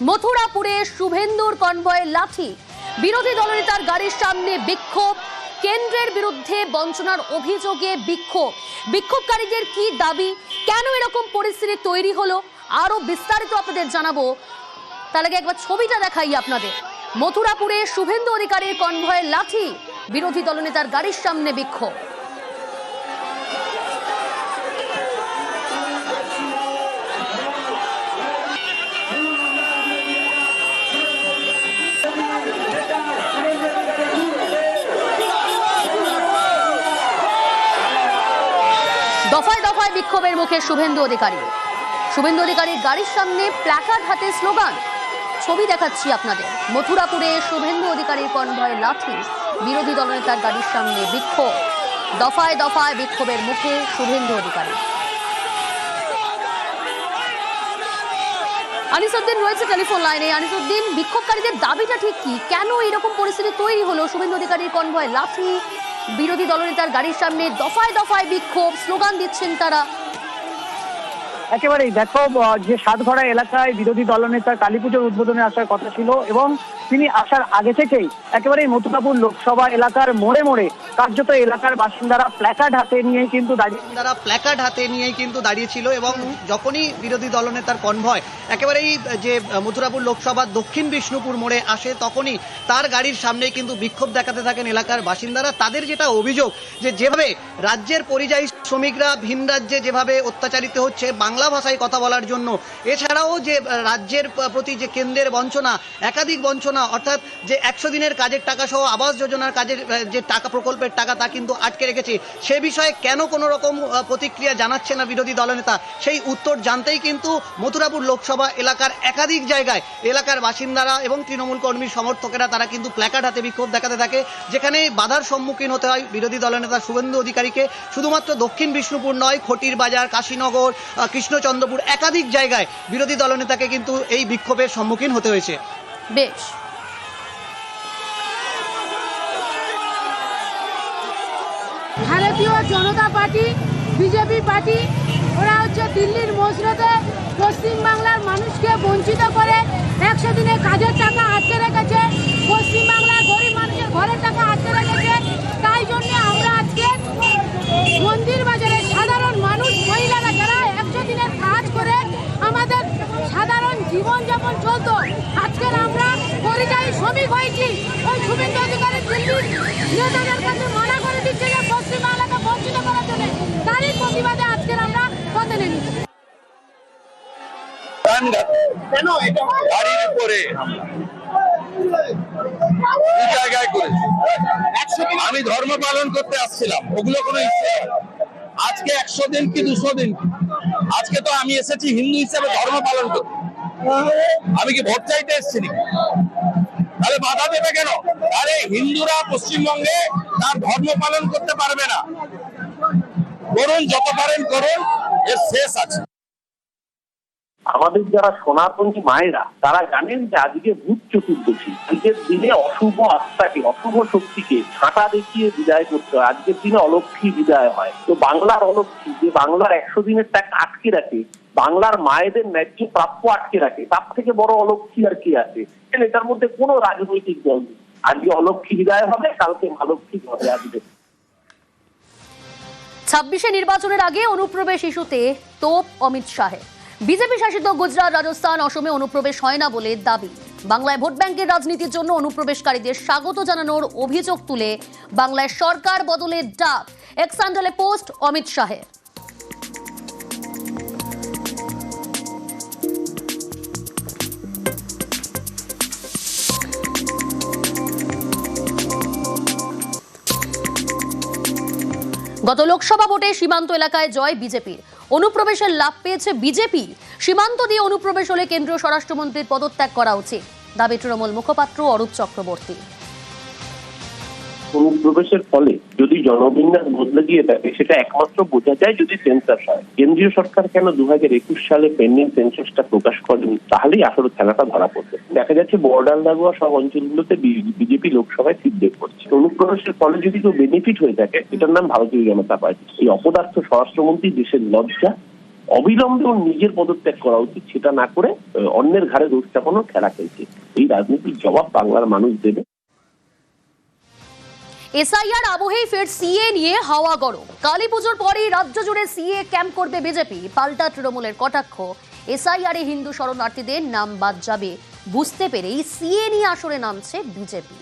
মথুরাপুরে শুভেন্দুর কনভয়ে লাঠি। বিরোধী দলনেতার গাড়ির সামনে বিক্ষোভ। কেন্দ্রের বিরুদ্ধে বঞ্চনার অভিযোগে বিক্ষোভ। বিক্ষোভকারীদের কি দাবি? কেন এরকম পরিস্থিতি তৈরি হলো? আরও বিস্তারিত আপনাদের জানাব। তার আগে একবার ছবিটা দেখাই আপনাদের। মথুরাপুরে শুভেন্দু অধিকারীর কনভয়ে লাঠি। বিরোধী দলনেতার গাড়ির সামনে বিক্ষোভ। দফায় দফায় বিক্ষোভের মুখে শুভেন্দু অধিকারী। শুভেন্দু অধিকারীর গাড়ির সামনে প্ল্যাকার্ড হাতে স্লোগান। ছবি দেখাচ্ছি আপনাদের। মথুরাপুরে শুভেন্দু অধিকারীর কনভয়ে লাঠি। বিরোধী দলনেতার গাড়ির সামনে বিক্ষোভ। দফায় দফায় বিক্ষোভের মুখে শুভেন্দু অধিকারী। আনিসুদ্দিন রয়েছে টেলিফোন লাইনে। আনিসুদ্দিন, বিক্ষোভকারীদের দাবিটা ঠিক কি? কেন এরকম পরিস্থিতি তৈরি হলো? শুভেন্দু অধিকারীর কনভয় লাঠি বিরোধী দলনেতার গাড়ির সামনে দফায় দফায় বিক্ষোভ, স্লোগান দিচ্ছেন তারা। একেবারেই দেখো যে সাতঘড়া এলাকায় বিরোধী দলনেতা কালী পুজোর উদ্বোধনে আসার কথা ছিল এবং তিনি আসার আগে থেকেই একেবারেই মথুরাপুর লোকসভা এলাকার মোড়ে মোড়ে কার্যত এলাকার বাসিন্দারা প্ল্যাকার্ড হাতে নিয়ে কিন্তু দাঁড়িয়ে প্ল্যাকার্ড হাতে নিয়েই কিন্তু দাঁড়িয়েছিল এবং যখনই বিরোধী দলনেতার কনভয়, একেবারেই যে মথুরাপুর লোকসভা দক্ষিণ বিষ্ণুপুর মোড়ে আসে, তখনই তার গাড়ির সামনেই কিন্তু বিক্ষোভ দেখাতে থাকেন এলাকার বাসিন্দারা। তাদের যেটা অভিযোগ, যে যেভাবে রাজ্যের পরিযায়ী শ্রমিকরা ভিন রাজ্যে যেভাবে অত্যাচারিত হচ্ছে, বাংলা ভাষায় কথা বলার জন্য, এছাড়াও যে রাজ্যের প্রতি যে কেন্দ্রের বঞ্চনা, একাধিক বঞ্চনা, অর্থাৎ যে একশো দিনের কাজের টাকা সহ আবাস যোজনার কাজের, যে টাকা প্রকল্পের টাকা তা কিন্তু আটকে রেখেছে। সে বিষয়ে কেন কোনো রকম প্রতিক্রিয়া জানাচ্ছে না বিরোধী দলনেতা? সেই উত্তর জানতেই কিন্তু মথুরাপুর লোকসভা এলাকার একাধিক জায়গায় এলাকার বাসিন্দারা এবং তৃণমূল কর্মী সমর্থকেরা, তারা কিন্তু প্ল্যাকার্ড হাতে বিক্ষোভ দেখাতে থাকে, যেখানে বাধার সম্মুখীন হতে হয় বিরোধী দলনেতা শুভেন্দু অধিকারীকে। শুধুমাত্র দক্ষিণ বিষ্ণুপুর নয় খটির বাজার কাশীনগর কৃষ্ণচন্দ্রপুর একাধিক জায়গায় বিরোধী দলনেতাকে কিন্তু এই বিক্ষোভের সম্মুখীন হতে হয়েছে। বেশ। জনতা পার্টি, বিজেপি পার্টি, ওরা হচ্ছে দিল্লির মসরতে পশ্চিমবাংলার মানুষকে বঞ্চিত করে একশো দিনে কাজের টাকা আটকে রেখেছে। পশ্চিমবাংলার গরিব মানুষের ঘরের টাকা আটকে রেখেছে। তাই জন্য আমরা আজকে মন্দির বাজারে সাধারণ মানুষ মহিলারা যারা একশো দিনের কাজ করে আমাদের সাধারণ জীবনযাপন চলতো আজকের আমরা পরিযায়ী শ্রমিক হয়েছি ওই শুভেন্দু অধিকারী দিল্লির নেতাদের কাছে মানা করে দিচ্ছে যে পশ্চিমবাংলাকে বঞ্চিত করার জন্য তারই প্রতিবাদে আজকের আমরা পথে নেমেছি গাড়ির উপরে? জায়গায় করেছে? আমি ধর্ম পালন করতে আসছিলাম, ওগুলো কোনো ইচ্ছে আজকে একশো দিন কি দুশো দিন? আজকে তো আমি এসেছি হিন্দু হিসেবে ধর্ম পালন করতে। আমি কি ভোট চাইতে এসেছি তাহলে বাধা দেবে কেন? আরে হিন্দুরা পশ্চিমবঙ্গে তার ধর্ম পালন করতে পারবে না। করুন, যত পারেন করুন, এর শেষ আছে। আমাদের যারা সনাতনী মায়েরা, তারা জানেন যে আজকে ভূত চতুর্দশী। আজকের দিনে অশুভ আত্মাকে, অশুভ শক্তিকে ছাঁটা দেখিয়ে বিদায় করতে হয়। আজকের দিনে অলক্ষী বিদায় হয়। তো বাংলার অলক্ষী, যে বাংলার একশো দিনের টাকা আটকে রাখে, বাংলার মায়েদের ন্যায্য প্রাপ্য আটকে রাখে, তার থেকে বড় অলক্ষী আর কি আছে? এটার মধ্যে কোনো রাজনৈতিক দল নেই। আজকে অলক্ষী বিদায় হবে, কালকে মালক্ষী ঘরে আসবে। ছাব্বিশে নির্বাচনের আগে অনুপ্রবেশ ইস্যুতে তোপ অমিত শাহের বিজেপি শাসিত গুজরাট, রাজস্থান, অসমে অনুপ্রবেশ হয় না বলে দাবি। বাংলায় ভোট ব্যাংকের রাজনীতির জন্য অনুপ্রবেশকারীদের স্বাগত জানানোর অভিযোগ তুলে বাংলায় সরকার বদলে ডাক। এক্স পোস্ট, অমিত শাহের গত লোকসভা ভোটে সীমান্ত এলাকায় জয় বিজেপির। অনুপ্রবেশের লাভ পেয়েছে বিজেপি। সীমান্ত দিয়ে অনুপ্রবেশ হলে কেন্দ্রীয় স্বরাষ্ট্রমন্ত্রীর পদত্যাগ করা উচিত। দাবি তৃণমূল মুখপাত্র অরূপ চক্রবর্তী। অনুপ্রবেশের ফলে যদি জনবিন্যাস বদলে গিয়ে থাকে, সেটা একমাত্র বোঝা যায় যদি সেন্সাস হয়। কেন্দ্রীয় সরকার কেন দু হাজার একুশ সালে পেন্ডিং সেন্সাসটা প্রকাশ করেনি? তাহলেই আসলে খেলাটা ধরা পড়বে। দেখা যাচ্ছে বর্ডার লাগোয়া সব অঞ্চলগুলোতে বিজেপি লোকসভায় বের করছে। অনুপ্রবেশের ফলে যদি কেউ বেনিফিট হয়ে থাকে, এটার নাম ভারতীয় জনতা পার্টি। এই অপদার্থ স্বরাষ্ট্রমন্ত্রী দেশের লজ্জা, অবিলম্বে ওর নিজের পদত্যাগ করা উচিত, সেটা না করে অন্যের ঘাড়ে দোষ চাপানোর খেলা খেলছে। এই রাজনীতির জবাব বাংলার মানুষ দেবে। এসআইআর আবহেই ফের সিএ নিয়ে হাওয়া গরম। কালী পুজোর পরেই রাজ্য জুড়ে সিএ ক্যাম্প করবে বিজেপি। পাল্টা তৃণমূলের কটাক্ষ। এসআইআরে হিন্দু শরণার্থীদের নাম বাদ যাবে। বুঝতে পেরেই সিএ নিয়ে আসরে নামছে BJP.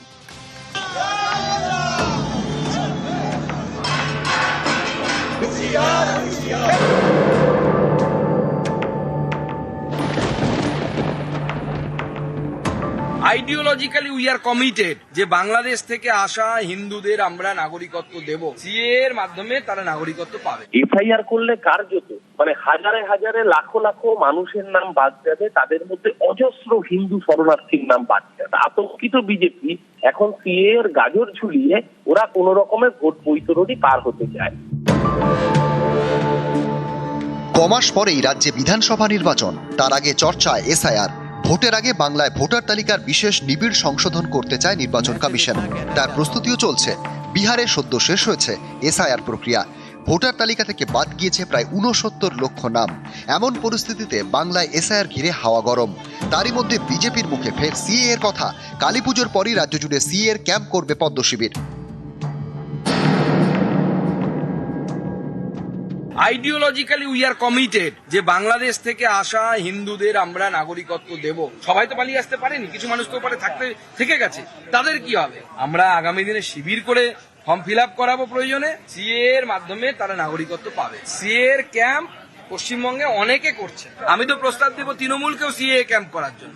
Ideologically we are committed যে বাংলাদেশ থেকে আসা হিন্দুদের আমরা নাগরিকত্ব দেব। সিএ এর মাধ্যমে তারা নাগরিকত্ব পাবে। এফআইআর করলে কার্যত মানে হাজারে হাজারে লাখো লাখো মানুষের নাম বাদ যাবে তাদের মধ্যে অজস্র হিন্দু শরণার্থীর নাম বাদ যাবে। আতঙ্কিত বিজেপি এখন সিএ এর গাজর ঝুলিয়ে ওরা কোন রকমের ভোট বৈতরণী পার হতে চায়। কমাস পরেই রাজ্যে বিধানসভা নির্বাচন তার আগে চর্চায় এসআইআর ভোটের আগে বাংলায় ভোটার তালিকার বিশেষ নিবিড় সংশোধন করতে চায় নির্বাচন কমিশন। তার প্রস্তুতিও চলছে। বিহারে সদ্য শেষ হয়েছে এসআইআর প্রক্রিয়া। ভোটার তালিকা থেকে বাদ গিয়েছে প্রায় উনসত্তর লক্ষ নাম। এমন পরিস্থিতিতে বাংলায় এসআইআর ঘিরে হাওয়া গরম। তারই মধ্যে বিজেপির মুখে ফের সিএ এর কথা। কালীপুজোর পরই রাজ্য জুড়ে সিএ এর ক্যাম্প করবে পদ্ম শিবির আইডিওলজিক্যালি উই আর কমিটেড যে বাংলাদেশ থেকে আসা হিন্দুদের আমরা নাগরিকত্ব দেব। সবাই তো পালিয়ে আসতে পারেনি, কিছু মানুষ তো ওপারে থাকতে, থেকে গেছে। তাদের কি হবে? আমরা আগামী দিনে শিবির করে ফর্ম ফিল আপ করাবো প্রয়োজনে। সিএ এর মাধ্যমে তারা নাগরিকত্ব পাবে। সিএ এর ক্যাম্প পশ্চিমবঙ্গে অনেকে করছে। আমি তো প্রস্তাব দেবো তৃণমূলকেও সিএ ক্যাম্প করার জন্য।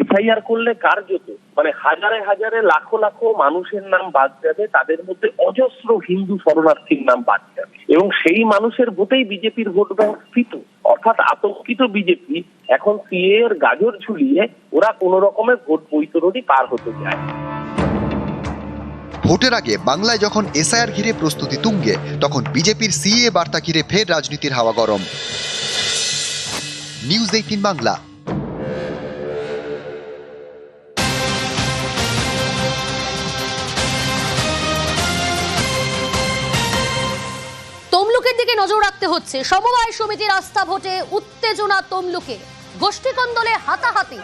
এফআইআর করলে কার্যত মানে হাজারে হাজারে, লাখো লাখো মানুষের নাম বাদ যাবে, তাদের মধ্যে অজস্র হিন্দু শরণার্থীর নাম বাদ যাবে। এবং সেই মানুষের ভোটেই বিজেপির ভোট ব্যাংক স্থিত অর্থাৎ আতঙ্কিত বিজেপি এখন সিএ এর গাজর ঝুলিয়ে ওরা কোন রকমের ভোট বৈতরণী পার হতে চায় ভোটের আগে বাংলায় যখন এসআইআর ঘিরে প্রস্তুতি তুঙ্গে, তখন বিজেপির সিএ বার্তা ঘিরে ফের রাজনীতির হাওয়া গরম। News eighteen Bangla. নজর রাখতে হচ্ছে। সমবায় সমিতির আস্থা ভোটে উত্তেজনা তমলুকে। গোষ্ঠী কন্দলে হাতাহাতি।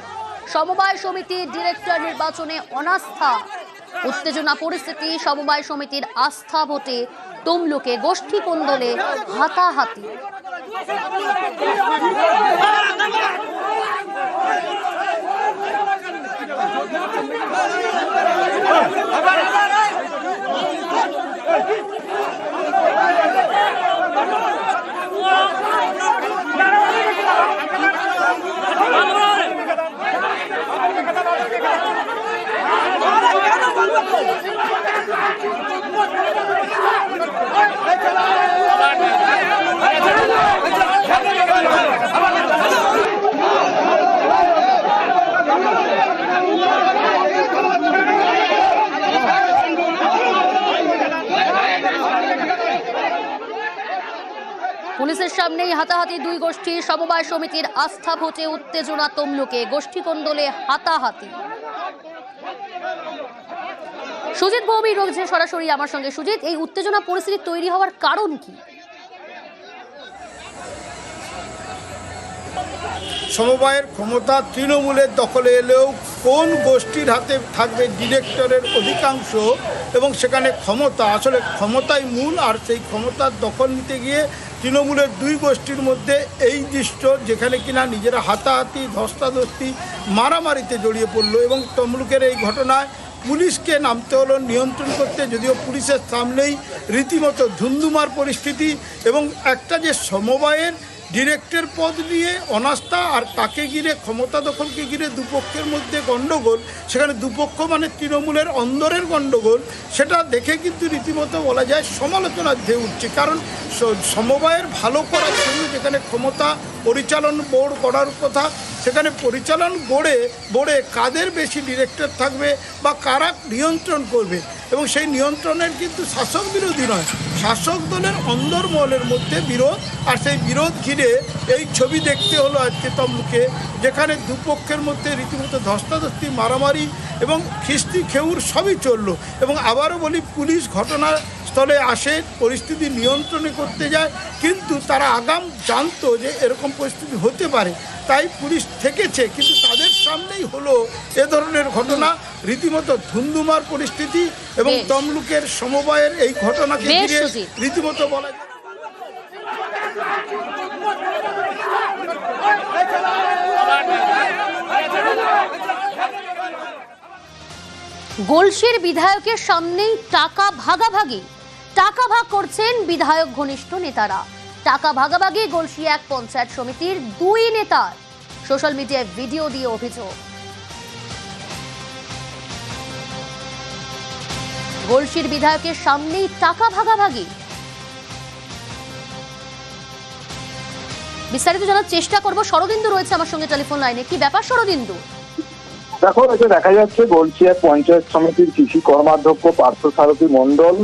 সমবায় সমিতির ডিরেক্টর নির্বাচনে অনাস্থা। উত্তেজনা পরিস্থিতি, সমবায় সমিতির আস্থা ভোটে তমলুকে গোষ্ঠী কন্দলে হাতাহাতি Come on, পুলিশের সামনেই হাতাহাতি দুই গোষ্ঠী সমবায় সমিতির আস্থা ভোটে উত্তেজনা তমলুকে। গোষ্ঠী কন্দলে হাতাহাতি। সুজিত ভৌমি রয়েছে সরাসরি আমার সঙ্গে। সুজিত, এই উত্তেজনা পরিস্থিতি তৈরি হওয়ার কারণ কি? সমবায়ের ক্ষমতা তৃণমূলের দখলে এলেও কোন গোষ্ঠীর হাতে থাকবে ডিরেক্টরের অধিকাংশ এবং সেখানে ক্ষমতা? আসলে ক্ষমতাই মূল আর সেই ক্ষমতার দখল নিতে গিয়ে তৃণমূলের দুই গোষ্ঠীর মধ্যে এই দৃশ্য যেখানে কিনা নিজেরা হাতাহাতি, ধস্তাধস্তি, মারামারিতে জড়িয়ে পড়ল এবং তমলুকের এই ঘটনায় পুলিশকে নামতে হলো, নিয়ন্ত্রণ করতে, যদিও পুলিশের সামনেই রীতিমতো ধুন্দুমার পরিস্থিতি এবং একটা যে সমবায়ের ডিরেক্টর পদ নিয়ে অনাস্থা আর তাকে ঘিরে, ক্ষমতা দখলকে ঘিরে দুপক্ষের মধ্যে গণ্ডগোল। সেখানে দুপক্ষ মানে তৃণমূলের অন্দরের গণ্ডগোল। সেটা দেখে কিন্তু রীতিমতো বলা যায় সমালোচনার ঢেউ উঠছে। কারণ সমবায়ের ভালো করার জন্য যেখানে ক্ষমতা পরিচালন বোর্ড করার কথা, সেখানে পরিচালন বোর্ডে বোর্ডে কাদের বেশি ডিরেক্টর থাকবে বা কারা নিয়ন্ত্রণ করবে? এবং সেই নিয়ন্ত্রণের কিন্তু শাসক বিরোধী নয়। শাসক দলের অন্দরমহলের মধ্যে বিরোধ, আর সেই বিরোধ ঘিরে এই ছবি দেখতে হলো আজকে তমলুকে, যেখানে দুপক্ষের মধ্যে রীতিমতো ধস্তাধস্তি, মারামারি এবং খিস্তি খেউর সবই চলল। এবং আবারও বলি, পুলিশ ঘটনাস্থলে আসে, পরিস্থিতি নিয়ন্ত্রণে করতে যায়, কিন্তু তারা আগাম জানতো যে এরকম পরিস্থিতি হতে পারে। তাই পুলিশ থেকেছে কিন্তু তাদের সামনেই হলো এ ধরনের ঘটনা। রীতিমতো ধুন্ধুমার পরিস্থিতি এবং তমলুকের সমবায়ের এই ঘটনাকে ঘিরে রীতিমতো বলা যায় গোলসির বিধায়কের সামনেই টাকা ভাগাভাগি। টাকা ভাগ করছেন বিধায়ক ঘনিষ্ঠ নেতারা। টাকা ভাগাভাগি গোলসি এক পঞ্চায়েত সমিতির দুই নেতার সোশ্যাল মিডিয়ায় ভিডিও দিয়ে অভিযোগ। গোলসির বিধায়কের সামনেই টাকা ভাগাভাগি। বিস্তারিত জানার চেষ্টা করব। শরদিন্দু রয়েছে আমার সঙ্গে টেলিফোন লাইনে। কি ব্যাপার শরদিন্দু? দেখো এটা দেখা যাচ্ছে গলসিয়া পঞ্চায়েত সমিতির কৃষি কর্মাধ্যক্ষ পার্থ সারথী মন্ডল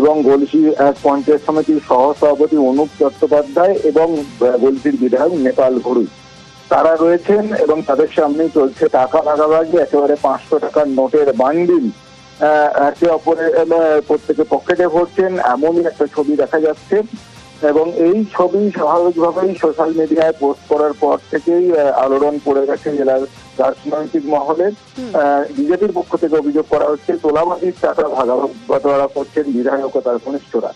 এবং গলসি পঞ্চায়েত সমিতির সহ সভাপতি অনুপ চট্টোপাধ্যায় এবং গলসির বিধায়ক নেপাল ঘড়ুই তারা রয়েছেন এবং তাদের সামনেই চলছে টাকা ভাগাভাগি, একেবারে পাঁচশো টাকার নোটের বান্ডিল। একে অপরের প্রত্যেকে পকেটে ভরছেন, এমনই একটা ছবি দেখা যাচ্ছে। এবং এই ছবি স্বাভাবিকভাবেই সোশ্যাল মিডিয়ায় পোস্ট করার পর থেকেই আলোড়ন পড়ে গেছে জেলার রাজনৈতিক মহলে বিজেপির পক্ষ থেকে অভিযোগ করা হচ্ছে তোলাবাজির টাকা ভাগাভাগি করছেন বিধায়ক ও তার ঘনিষ্ঠরা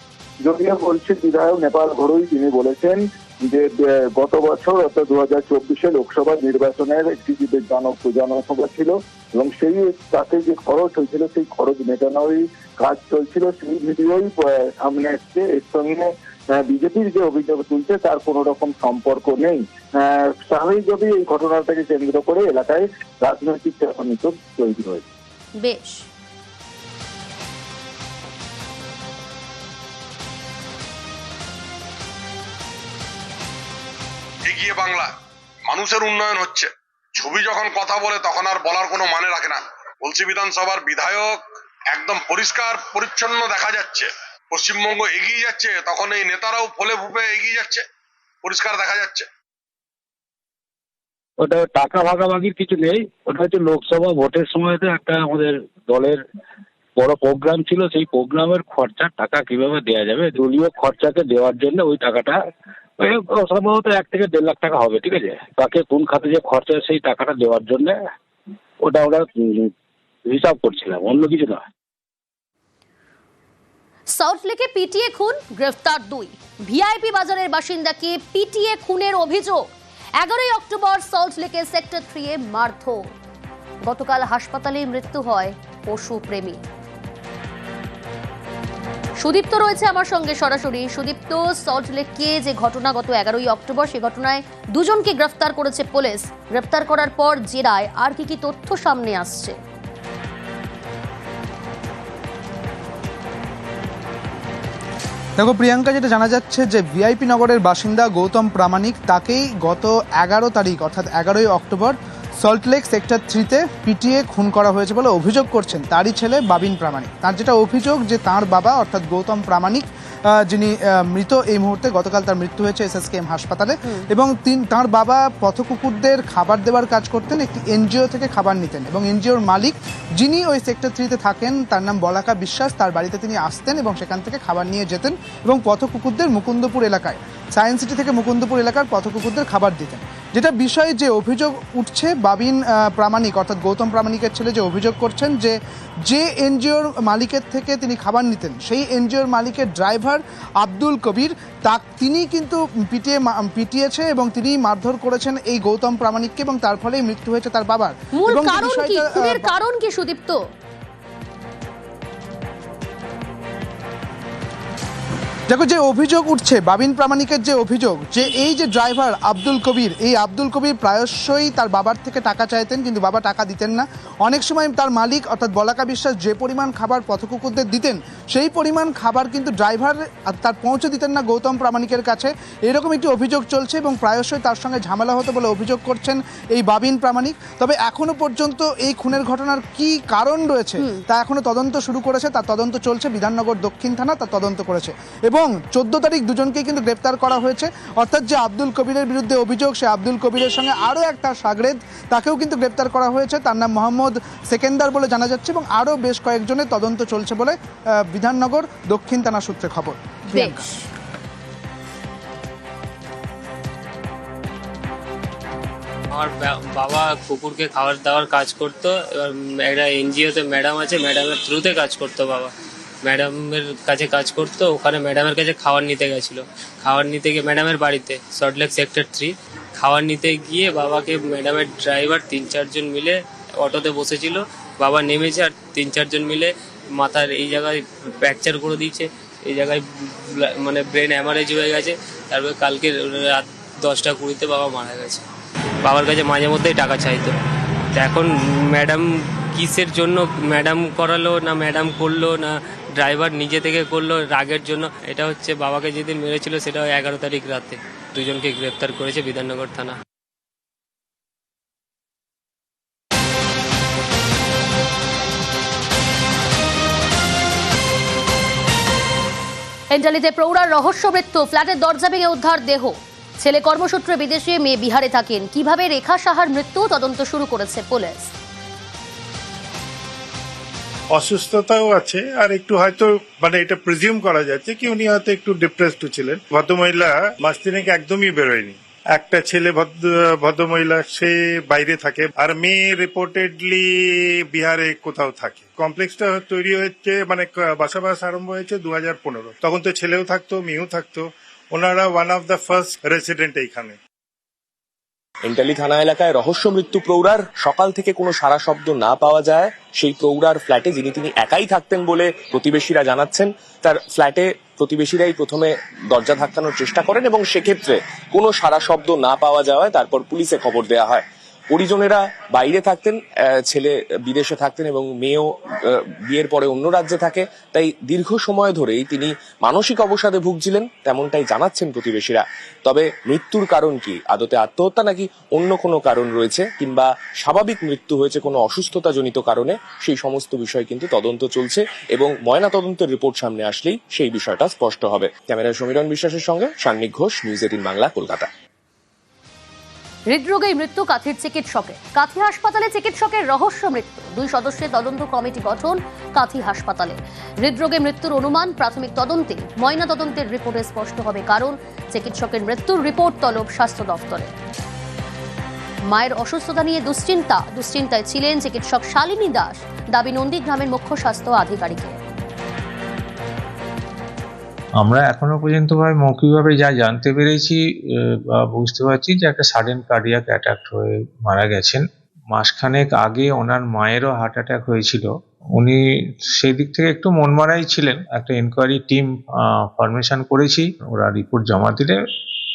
যদিও বলছে বিধায়ক নেপাল ঘরুই তিনি বলেছেন যে গত বছর অর্থাৎ দু হাজার চব্বিশে লোকসভা নির্বাচনের একটি যে জন জনসভা ছিল এবং সেই তাতে যে খরচ হয়েছিল সেই খরচ মেটানোরই কাজ চলছিল। সেই ভিডিওই সামনে এসছে এর সঙ্গে বিজেপির যে অভিযোগ তুলছে তার কোনো রকম সম্পর্ক নেই। আহ, স্বাভাবিকভাবে এই ঘটনাটাকে কেন্দ্র করে এলাকায় রাজনৈতিক চাপানিত তৈরি হয়েছে। বেশ। এগিয়ে বাংলা মানুষের উন্নয়ন হচ্ছে। ছবি যখন কথা বলে তখন আর বলার কোনো মানে রাখে না। বলছি বিধানসভার বিধায়ক একদম পরিষ্কার পরিচ্ছন্ন দেখা যাচ্ছে। পশ্চিমবঙ্গ এগিয়ে যাচ্ছে, তখন এই নেতারাও ফলে ফুপে এগিয়ে যাচ্ছে, পরিষ্কার দেখা যাচ্ছে। ওটা টাকা ভাগাভাগির কিছু নেই, ওটা হচ্ছে লোকসভা ভোটের সময়তে একটা আমাদের দলের বড় প্রোগ্রাম ছিল, সেই প্রোগ্রামের খরচার টাকা কীভাবে দেওয়া যাবে, দলীয় খরচাকে দেওয়ার জন্য ওই টাকাটা সম্ভবত এক থেকে দেড় লাখ টাকা হবে, ঠিক আছে? তাকে কোন খাতে যে খরচা সেই টাকাটা দেওয়ার জন্য ওটা ওরা হিসাব করছিলাম, অন্য কিছু না সল্টলেকে পিটিয়ে খুন, গ্রেফতার দুই। ভিআইপি বাজারের বাসিন্দাকে পিটিএ খুনের অভিযোগ। এগারোই অক্টোবর সল্টলেকের সেক্টর থ্রি এ মারধর। গতকাল হাসপাতালে মৃত্যু হয় পশু প্রেমী। সুদীপ্ত রয়েছে আমার সঙ্গে সরাসরি। সুদীপ্ত সল্টলেককে যে ঘটনা গত এগারোই অক্টোবর, সে ঘটনায় দুজনকে গ্রেফতার করেছে পুলিশ। গ্রেফতার করার পর জেরায় আর কি কি তথ্য সামনে আসছে? দেখো, প্রিয়াঙ্কা, যেটা জানা যাচ্ছে যে ভিআইপি নগরের বাসিন্দা গৌতম প্রামাণিক তাকেই গত এগারো তারিখ, অর্থাৎ এগারোই অক্টোবর সল্টলেক সেক্টর থ্রিতে পিটিয়ে খুন করা হয়েছে বলে অভিযোগ করছেন তারই ছেলে বাবিন প্রামাণিক। তার যেটা অভিযোগ যে তার বাবা, অর্থাৎ গৌতম প্রামাণিক যিনি মৃত এই মুহূর্তে গতকাল তার মৃত্যু হয়েছে এসএসকেএম হাসপাতালে। এবং তিন তার বাবা পথকুকুরদের খাবার দেওয়ার কাজ করতেন একটি এনজিও থেকে খাবার নিতেন। এবং এনজিওর মালিক যিনি ওই সেক্টর থ্রিতে থাকেন তার নাম বলাকা বিশ্বাস তার বাড়িতে তিনি আসতেন এবং সেখান থেকে খাবার নিয়ে যেতেন এবং পথকুকুরদের মুকুন্দপুর এলাকায় সায়েন্স সিটি থেকে মুকুন্দপুর এলাকার পথকুকুরদের খাবার দিতেন। যেটা বিষয়ে যে অভিযোগ উঠছে বাবিন প্রামাণিক অর্থাৎ গৌতম প্রামাণিকের ছেলে যে অভিযোগ করছেন যে যে এনজিওর মালিকের থেকে তিনি খাবার নিতেন সেই এনজিওর মালিকের ড্রাইভার আব্দুল কবির তা তিনি কিন্তু পিটিয়ে পিটিয়েছে এবং তিনি মারধর করেছেন এই গৌতম প্রামাণিককে এবং তার ফলেই মৃত্যু হয়েছে তার বাবার। এবং কারণ কি সুদীপ্ত? দেখো যে অভিযোগ উঠছে বাবিন প্রামাণিকের যে অভিযোগ যে এই যে ড্রাইভার আব্দুল কবির এই আব্দুল কবির প্রায়শই তার বাবার থেকে টাকা চাইতেন কিন্তু বাবা টাকা দিতেন না। অনেক সময় তার মালিক অর্থাৎ বলাকা বিশ্বাস যে পরিমাণ খাবার পথকুকুরদের দিতেন সেই পরিমাণ খাবার কিন্তু ড্রাইভার আর তার পৌঁছে দিতেন না গৌতম প্রামাণিকের কাছে। এরকম একটি অভিযোগ চলছে এবং প্রায়শই তার সঙ্গে ঝামেলা হতো বলে অভিযোগ করছেন এই বাবিন প্রামাণিক। তবে এখনও পর্যন্ত এই খুনের ঘটনার কি কারণ রয়েছে তা এখনও তদন্ত শুরু করেছে তার তদন্ত চলছে বিধাননগর দক্ষিণ থানা তার তদন্ত করেছে। এবং চোদ্দ তারিখ দুজনকেই কিন্তু গ্রেপ্তার করা হয়েছে। অর্থাৎ যে আব্দুল কবিরের বিরুদ্ধে অভিযোগ সে আব্দুল কবিরের সঙ্গে আরও এক তার সাগরেদ তাকেও কিন্তু গ্রেপ্তার করা হয়েছে। তার নাম মোহাম্মদ সেকেন্দার বলে জানা যাচ্ছে এবং আরও বেশ কয়েকজনের তদন্ত চলছে বলে বিধাননগর দক্ষিণ থানা সূত্রে খবর। আমার বাবা কুকুরকে খাবার দাবার কাজ করতো এবার একটা এনজিওতে ম্যাডাম আছে ম্যাডামের থ্রুতে কাজ করতো বাবা। ম্যাডামের কাছে কাজ করতো, ওখানে ম্যাডামের কাছে খাবার নিতে গেছিল। খাবার নিতে গিয়ে ম্যাডামের বাড়িতে সল্টলেক সেক্টর থ্রি খাবার নিতে গিয়ে বাবাকে ম্যাডামের ড্রাইভার তিন চারজন মিলে অটোতে বসেছিল। বাবা নেমেছে আর তিন চারজন মিলে মাথার এই জায়গায় ফ্র্যাকচার করে দিয়েছে। এই জায়গায় মানে ব্রেন অ্যামারেজ হয়ে গেছে। তারপরে কালকে রাত দশটা কুড়িতে বাবা মারা গেছে। বাবার কাছে মাঝে মধ্যেই টাকা চাইতো। এখন ম্যাডাম কিসের জন্য? ম্যাডাম করালো না ম্যাডাম করল না? ড্রাইভার নিজে থেকে করল রাগের জন্য। এটা হচ্ছে বাবাকে যেদিন মেরেছিল সেটা এগারো তারিখ রাতে। দুজনকে গ্রেপ্তার করেছে বিধাননগর থানা। এন্টালিতে প্রৌঢ়ার রহস্য মৃত্যু, ফ্ল্যাটের দরজা ভেঙে উদ্ধার দেহ। ছেলে কর্মসূত্রে বিদেশে মেয়ে বিহারে থাকেন। কীভাবে রেখা সাহার মৃত্যু? তদন্ত শুরু করেছে পুলিশ। অসুস্থতাও আছে, আর একটু হয়তো মানে এটা প্রিজিউম করা যাচ্ছে কি উনি হয়তো একটু ডিপ্রেসড ছিলেন। ভদ্রমহিলা মাস তিনেক একদমই বেরোয়নি। একটা ছেলে ভদ্র- ভদ্রমহিলা, সে বাইরে থাকে, আর মেয়ে রিপোর্টেডলি বিহারে কোথাও থাকে। কমপ্লেক্সটা তৈরি হয়েছে মানে বাসাবাস আরম্ভ হয়েছে দু হাজার পনেরো। তখন তো ছেলেও থাকতো, মেয়েও থাকতো। ওনারা one of the first resident এইখানে। এন্টালি থানা এলাকায় রহস্য মৃত্যু প্রৌঢ়ার সকাল থেকে কোনো সারা শব্দ না পাওয়া যায়। সেই প্রৌঢ়ার ফ্ল্যাটে যিনি তিনি একাই থাকতেন বলে প্রতিবেশীরা জানাচ্ছেন, তার ফ্ল্যাটে প্রতিবেশীরাই প্রথমে দরজা ধাক্কানোর চেষ্টা করেন এবং সেক্ষেত্রে কোনো সারা শব্দ না পাওয়া যাওয়ায় তারপর পুলিশে খবর দেওয়া হয়। পরিজনেরা বাইরে থাকতেন ছেলে বিদেশে থাকতেন এবং মেয়েও বিয়ের পরে অন্য রাজ্যে থাকে। তাই দীর্ঘ সময় ধরেই তিনি মানসিক অবসাদে ভুগছিলেন, তেমনটাই জানাচ্ছেন প্রতিবেশীরা। তবে মৃত্যুর কারণ কি? আদতে আত্মহত্যা নাকি অন্য কোনো কারণ রয়েছে? কিংবা স্বাভাবিক মৃত্যু হয়েছে কোনো অসুস্থতাজনিত কারণে? সেই সমস্ত বিষয় কিন্তু তদন্ত চলছে এবং ময়না তদন্তের রিপোর্ট সামনে আসলেই সেই বিষয়টা স্পষ্ট হবে। ক্যামেরায় সমীরণ বিশ্বাসের সঙ্গে সান্নিক ঘোষ, নিউজ এইটিন বাংলা, কলকাতা। হৃদরোগেই মৃত্যু, কাথির চিকিৎসকের। কাথি হাসপাতালে চিকিৎসকের রহস্য মৃত্যু। দুই সদস্যের তদন্ত কমিটি গঠন কাথি হাসপাতালে। হৃদরোগে মৃত্যুর অনুমান প্রাথমিক তদন্তে, ময়না তদন্তের রিপোর্টে স্পষ্ট হবে কারণ চিকিৎসকের মৃত্যুর রিপোর্ট তলব স্বাস্থ্য দফতরে মায়ের অসুস্থতা নিয়ে দুশ্চিন্তা। দুশ্চিন্তায় ছিলেন চিকিৎসক শালিনী দাস। দাবি নন্দীগ্রামের মুখ্য স্বাস্থ্য আধিকারিকের। আমরা এখনও পর্যন্ত ভাবে মৌখিকভাবে যা জানতে পেরেছি বা বুঝতে পারছি যে একটা সাডেন কার্ডিয়াক অ্যাটাক হয়ে মারা গেছেন। মাসখানেক আগে ওনার মায়েরও হার্ট অ্যাটাক হয়েছিল। উনি সেই দিক থেকে একটু মনমারাই ছিলেন। একটা এনকোয়ারি টিম ফরমেশন করেছি। ওরা রিপোর্ট জমা দিলে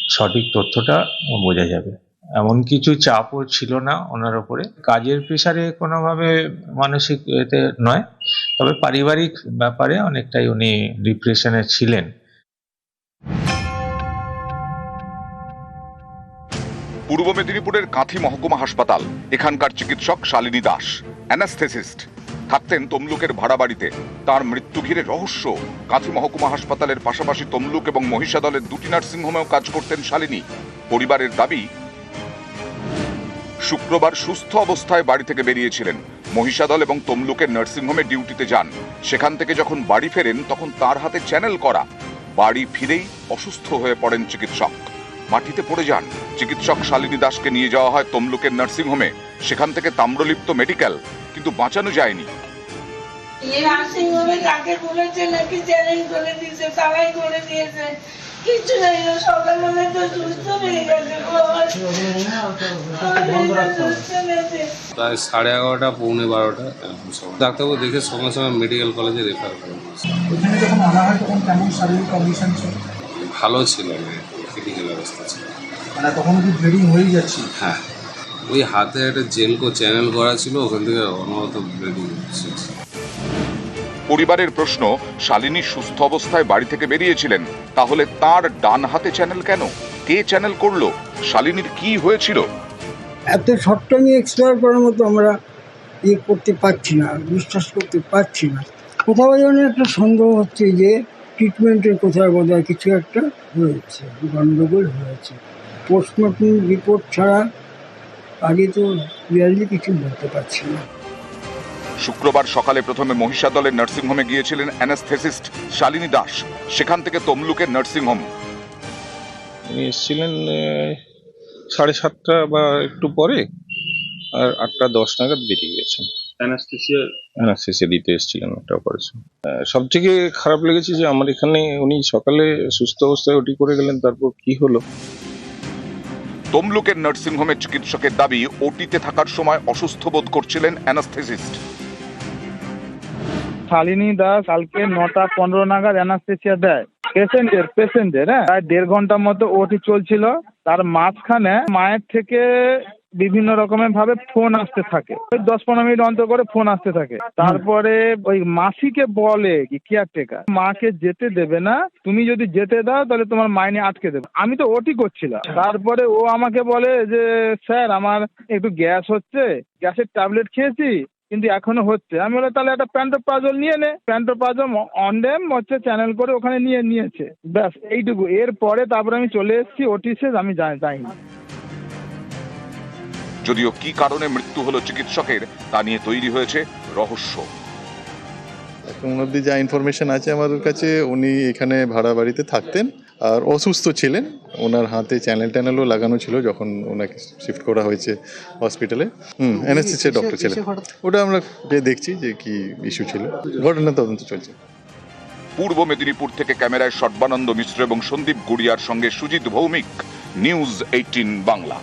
সঠিক তথ্যটা বোঝা যাবে। এমন কিছু চাপও ছিল না ওনার ওপরে। কাজের প্রেসারে কোনোভাবে মানসিক এতে নয়। তবে পারিবারিক ব্যাপারে অনেকটাই উনি ডিপ্রেশনে ছিলেন। পূর্ব মেদিনীপুরের কাঁথি মহকুমা হাসপাতাল, এখানকার চিকিৎসক শালিনী দাস, অ্যানাস্থেসিস্ট। থাকতেন তমলুকের ভাড়া বাড়িতে তার মৃত্যু ঘিরে রহস্য। কাঁথি মহকুমা হাসপাতালের পাশাপাশি তমলুক এবং মহিষাদলের দুটি নার্সিংহোমেও কাজ করতেন শালিনী। পরিবারের দাবি শুক্রবার সুস্থ অবস্থায় বাড়ি থেকে বেরিয়েছিলেন। মহিষাদল এবং তমলুকের নার্সিংহোমে ডিউটিতে যান। সেখান থেকে যখন বাড়ি ফেরেন, তখন তার হাতে চ্যানেল করা। বাড়ি ফিরেই অসুস্থ হয়ে পড়েন চিকিৎসক। মাটিতে পড়ে যান। চিকিৎসক শালিনী দাসকে নিয়ে যাওয়া হয় তমলুকের নার্সিংহোমে। সেখান থেকে তাম্রলিপ্ত মেডিকেল, কিন্তু বাঁচানো যায়নি। এই নার্সিং হোমে কাকে বলেছে নাকি চ্যালেঞ্জ করে দিয়েছে, তারাই করে দিয়েছে। কিছু নাই ও সকালবেলা তো সুস্থ হয়ে গেছে প্রায় সাড়ে এগারোটা পৌনে বারোটা এরকম সময়। ডাক্তারবাবু দেখে সঙ্গে সঙ্গে মেডিকেল কলেজে রেফার করে দিয়েছে। ওখানে যখন আনা হয় তখন কেমন শারীরিক কন্ডিশন ছিল? ভালো ছিল না ক্রিটিক্যাল অবস্থা ছিল। মানে তখন কি ব্লিডিং হয়ে যাচ্ছে? হ্যাঁ। ওই হাতে একটা জেলকো চ্যানেল করা ছিল ওখান থেকে অনবরত ব্লিডিং হচ্ছে। পরিবারের প্রশ্ন, শালিনী সুস্থ অবস্থায় বাড়ি থেকে বেরিয়েছিলেন, তাহলে তার ডান হাতে চ্যানেল কেন? কে চ্যানেল করল? শালিনীর কি হয়েছিল? এত শর্ট টাইমে এক্সপায়ার করার মতো আমরা ইয়ে করতে পারছি না, বিশ্বাস করতে পারছি না। কোথাও যেন একটা সন্দেহ হচ্ছে যে ট্রিটমেন্টের কোথায় বোধহয় কিছু একটা হয়েছে, গণ্ডগোল হয়েছে। পোস্টমর্টম রিপোর্ট ছাড়া আগে তো ক্লিয়ারলি কিছু বলতে পারছি না। শুক্রবার সকালে প্রথমে মহিষাদলের নার্সিংহোমে গিয়েছিলেন অ্যানাস্থেসিস্ট শালিনী দাস। সেখান থেকে তমলুকের নার্সিংহোম। উনি এসেছিলেন সাড়ে সাতটা বা একটু পরে আর আটটা দশ নাগাদ বেরিয়ে গেছেন। অ্যানাস্থেসিয়া? অ্যানাস্থেসিয়া দিতে এসেছিলেন একটা অপারেশন সব থেকে খারাপ লেগেছে যে আমার এখানে উনি সকালে সুস্থ অবস্থায় ওটি করে গেলেন তারপর কি হলো? তমলুকের নার্সিংহোমের চিকিৎসকের দাবি ওটিতে থাকার সময় অসুস্থ বোধ করছিলেন অ্যানাস্থেসিস্ট। শালিনী দাস কালকে নটা পনেরো নাগাদ অ্যানাস্থেসিয়া দেয়। পেশেন্টের পেশেন্টের হ্যাঁ? প্রায় দেড় ঘণ্টার মতো ওটি চলছিল। তার মাঝখানে মায়ের থেকে বিভিন্ন রকমের ভাবে ফোন আসতে থাকে। ওই দশ পনেরো মিনিট অন্তর করে ফোন আসতে থাকে। তারপরে ওই মাসিকে বলে কি কেয়ারটেকার মাকে যেতে দেবে না। তুমি যদি যেতে দাও, তাহলে তোমার মাইনে আটকে দেবে। আমি তো ওটি করছিলাম। তারপরে ও আমাকে বলে যে, স্যার, আমার একটু গ্যাস হচ্ছে। গ্যাসের ট্যাবলেট খেয়েছি। কিন্তু এখনও হচ্ছে। আমি বলে তাহলে একটা প্যান্টোপ্রাজল নিয়ে নে। প্যান্টোপ্রাজল অনডেম হচ্ছে চ্যানেল করে ওখানে নিয়ে নিয়েছে। ব্যাস এইটুকু। এরপরে তারপরে আমি চলে এসেছি ওটি শেষ আমি যাই যাইনি যদিও কি কারণে মৃত্যু হলো চিকিৎসকের তা নিয়ে তৈরি হয়েছে রহস্য। এখন অবধি যা ইনফরমেশন আছে আমাদের কাছে উনি এখানে ভাড়া বাড়িতে থাকতেন। আর অসুস্থ ছিলেন। ওনার হাতে চ্যানেল ট্যানেলও লাগানো ছিল যখন ওনাকে শিফট করা হয়েছে হসপিটালে হুম এনএসসি ডক্টর ছিলেন। ওটা আমরা দেখছি যে কি ইস্যু ছিল। ঘটনা তদন্ত চলছে। পূর্ব মেদিনীপুর থেকে ক্যামেরায় সর্বানন্দ মিশ্র এবং সন্দীপ গুড়িয়ার সঙ্গে সুজিত ভৌমিক নিউজ এইটিন বাংলা।